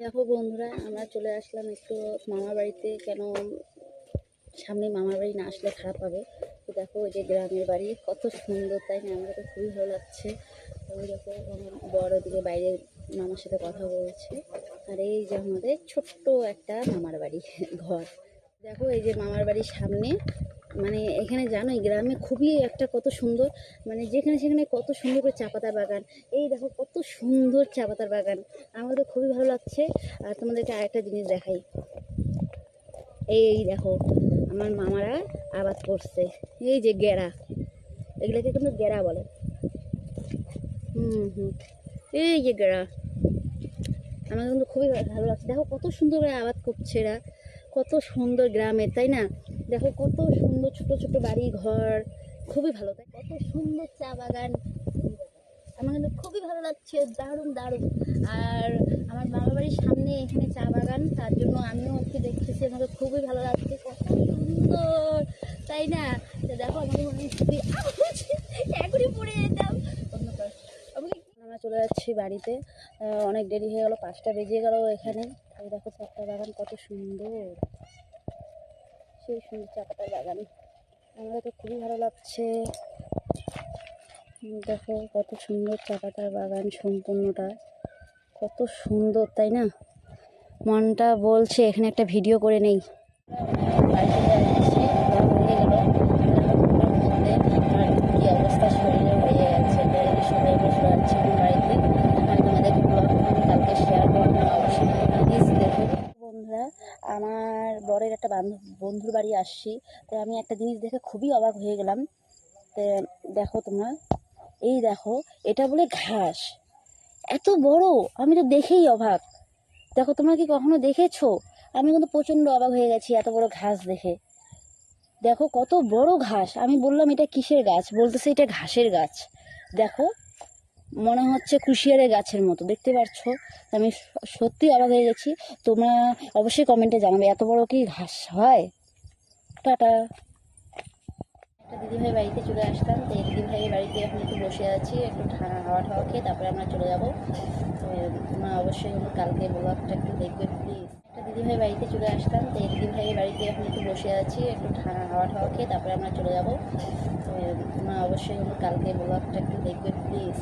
দেখো বন্ধুরা, আমরা চলে আসলাম একটু মামার বাড়িতে। কেন সামনে মামার বাড়ি না আসলে খারাপ হবে? তো দেখো ওই যে গ্রামের বাড়ি, কত সুন্দর, তাই না? আমাকে তো খুবই ভালো লাগছে। ওই দেখো আমার বড় দিকে বাইরে মামার সাথে কথা বলছে। আর এই যে আমাদের ছোট্ট একটা মামার বাড়ি, ঘর। দেখো এই যে মামার বাড়ির সামনে মানে এখানে জানো এই গ্রামে খুবই একটা কত সুন্দর মানে যেখানে সেখানে কত সুন্দর করে চা পাতার বাগান। এই দেখো কত সুন্দর চা পাতার বাগান। আমার তো খুবই ভালো লাগছে। আর তোমাদেরকে আরেকটা জিনিস দেখাই। এই এই দেখো, আমার মামারা আবাদ করছে। এই যে গেরা। এগুলোকে কিন্তু গেরা বলে। হুম হুম। এই যে গেরা। আমার কিন্তু খুবই ভালো লাগছে। দেখো কত সুন্দর করে আবাদ করছে এরা। কত সুন্দর গ্রামের তাই না? দেখো কত সুন্দর ছোট ছোট বাড়ি ঘর খুবই ভালো, তাই কত সুন্দর চা বাগান। আমার কিন্তু খুবই ভালো লাগছে, দারুণ দারুণ। আর আমার মামা বাড়ির সামনে এখানে চা বাগান, তার জন্য আমিও একটু দেখতেছি, আমাকে খুবই ভালো লাগছে, কত সুন্দর, তাই না? দেখো আমাকে মনে খুবই এখনই পড়ে যেতাম। আমরা চলে যাচ্ছি বাড়িতে অনেক দেরি হয়ে গেল, পাঁচটা বেজে গেল এখানে। এই দেখো চারটা বাগান কত সুন্দর। সেই সুন্দর চারটা বাগান। আমাদের তো খুবই ভালো লাগছে। দেখো কত সুন্দর চাপাতার বাগান সম্পূর্ণটা। কত সুন্দর, তাই না? মনটা বলছে, এখানে একটা ভিডিও করে নেই বাড়িতে যাচ্ছি হয়ে গেল আর কি অবস্থা শরীরে হয়ে গেছে তাই সবাই বসে আছি এখন বাড়িতে আমি তোমাদের ব্লগ আমি কালকে শেয়ার করব অবশ্যই প্লিজ দেখো বন্ধুরা আমার বরের একটা বন্ধুর বাড়ি আসছি। তো আমি একটা জিনিস দেখে খুবই অবাক হয়ে গেলাম। তো, দেখো তোমরা। এই দেখো, এটা বলে ঘাস। এত বড়, আমি তো দেখেই অবাক। দেখো, তোমরা কি কখনো দেখেছ? আমি কিন্তু প্রচণ্ড অবাক হয়ে গেছি এত বড় ঘাস দেখে। দেখো, কত বড় ঘাস। আমি বললাম, এটা কিসের গাছ? বলতেছে, এটা ঘাসের গাছ। দেখো মনে হচ্ছে কুশিয়ারের গাছের মতো, দেখতে পাচ্ছ? আমি সত্যি অবাক হয়ে গেছি। তোমরা অবশ্যই কমেন্টে জানাবে, এত বড় কি ঘাস হয়? টাটা। একটা দিদিভাই বাড়িতে চলে আসলাম তো এই দিদিভাইয়ের বাড়িতে এখন একটু বসে আছি, একটু হাওয়া ঠাওয়া খেয়ে তারপরে আমরা চলে যাব। তো তোমরা অবশ্যই কালকে ব্লগটা একটু দেখবে প্লিজ দিদিভাই বাড়িতে চলে আসলাম। তো দিদিভাইয়ের বাড়িতে এখন একটু বসে আছি, একটু ঠান্ডা হাওয়া ঠাওয়া খেয়ে তারপরে আমরা চলে যাব। তো তোমরা অবশ্যই কালকে ব্লগটা একটু দেখবে প্লিজ